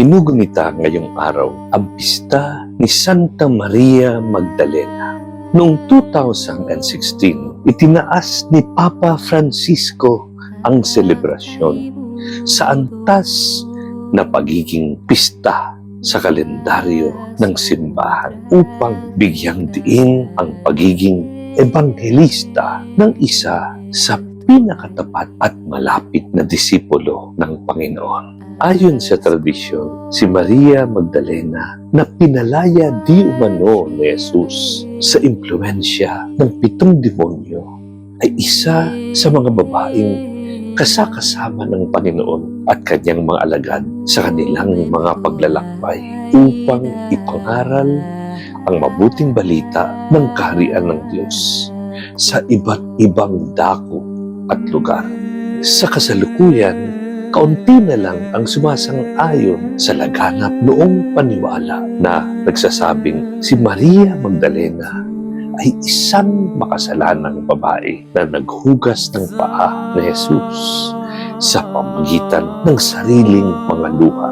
Kinugunita ngayong araw ang pista ni Santa Maria Magdalena. Noong 2016, itinaas ni Papa Francisco ang selebrasyon sa antas na pagiging pista sa kalendaryo ng simbahan upang bigyang diin ang pagiging ebanghelista ng isa sa pinakatapat at malapit na disipulo ng Panginoon. Ayon sa tradisyon, si Maria Magdalena na pinalaya di umano ni Jesus sa impluensya ng pitong demonyo ay isa sa mga babaeng kasakasama ng Panginoon at kanyang mga alagad sa kanilang mga paglalakbay upang ipangaral ang mabuting balita ng kaharian ng Diyos sa iba't ibang dako at lugar. Sa kasalukuyan, kaunti na lang ang sumasang-ayon sa laganap noong paniwala na nagsasabing si Maria Magdalena ay isang makasalanang babae na naghugas ng paa ni Jesus sa pamagitan ng sariling mga luha.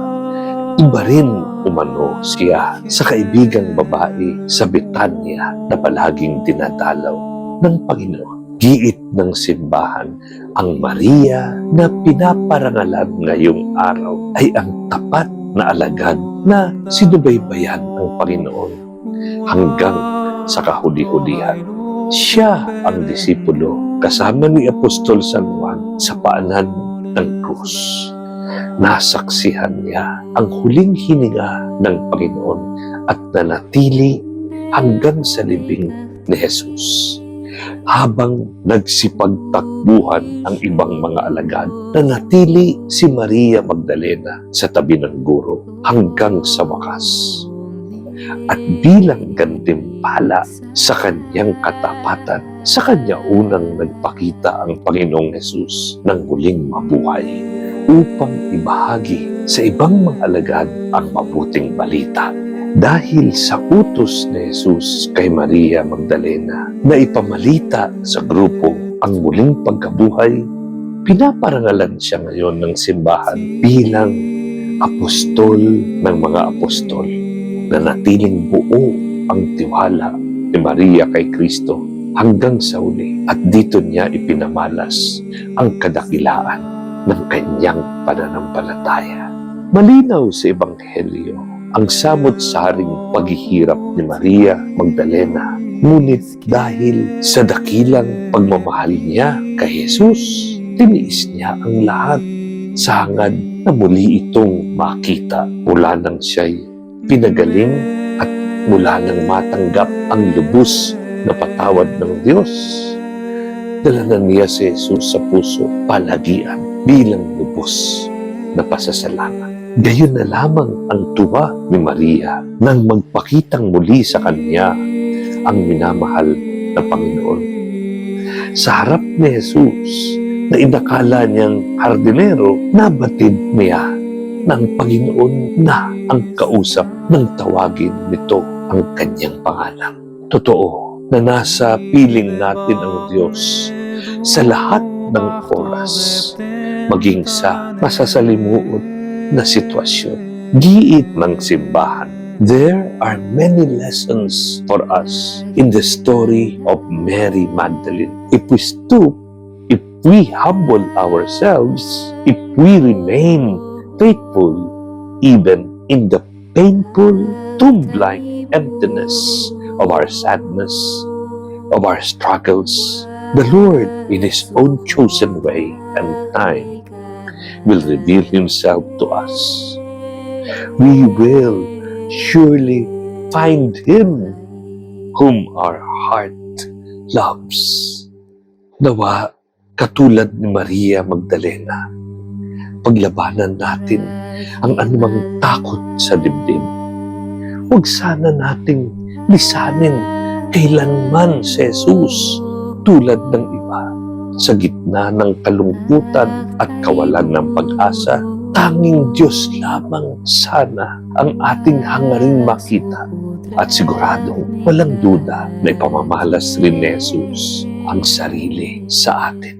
Iba rin umano siya sa kaibigang babae sa Betanya na palaging dinadalaw ng Panginoon. Giit ng simbahan ang Maria na pinaparangalan ngayong araw ay ang tapat na alagad na sinubaybayan ng Panginoon hanggang sa kahuli-hulihan. Siya ang disipulo kasama ni Apostol San Juan sa paanan ng krus. Nasaksihan niya ang huling hininga ng Panginoon at nanatili hanggang sa libing ni Jesus. Habang nagsipagtakbuhan ang ibang mga alagad, nanatili si Maria Magdalena sa tabi ng guro hanggang sa wakas at bilang gantimpala sa kanyang katapatan, sa kanya unang nagpakita ang Panginoong Yesus ng muling mabuhay upang ibahagi sa ibang mga alagad ang mabuting balita. Dahil sa utos ni Jesus kay Maria Magdalena na ipamalita sa grupo ang muling pagkabuhay, pinaparangalan siya ngayon ng simbahan bilang apostol ng mga apostol na natiling buo ang tiwala ni Maria kay Kristo hanggang sa uli at dito niya ipinamalas ang kadakilaan ng kanyang pananampalataya. Malinaw sa Ebanghelyo ang samot-saring paghihirap ni Maria Magdalena ngunit dahil sa dakilang pagmamahal niya kay Jesus, tiniis niya ang lahat sa hangad na muli itong makita mula nang siya'y pinagaling at mula nang matanggap ang lubos na patawad ng Diyos. Dala na niya si Jesus sa puso palagian bilang lubos na pasasalamat. Gayon na lamang ang tuwa ni Maria nang magpakitang muli sa kanya ang minamahal na Panginoon. Sa harap ni Jesus na inakala niyang hardinero, nabatid niya ng Panginoon na ang kausap ng tawagin nito ang kanyang pangalan. Totoo na nasa piling natin ang Diyos sa lahat ng oras, maging sa masasalimuot na sitwasyon. Giit ng simbahan. There are many lessons for us in the story of Mary Magdalene. If we stoop, if we humble ourselves, if we remain faithful even in the painful tomb-like emptiness of our sadness, of our struggles. The Lord, in His own chosen way and time, will reveal Himself to us. We will surely find Him whom our heart loves. Nawa, katulad ni Maria Magdalena, paglabanan natin ang anumang takot sa dibdib. Huwag sana nating lisanin kailanman si Jesus tulad ng iba. Sa gitna ng kalungkutan at kawalan ng pag-asa, tanging Diyos lamang sana ang ating hangaring makita at siguradong walang duda na ipamamalas rin ni Jesus ang sarili sa atin.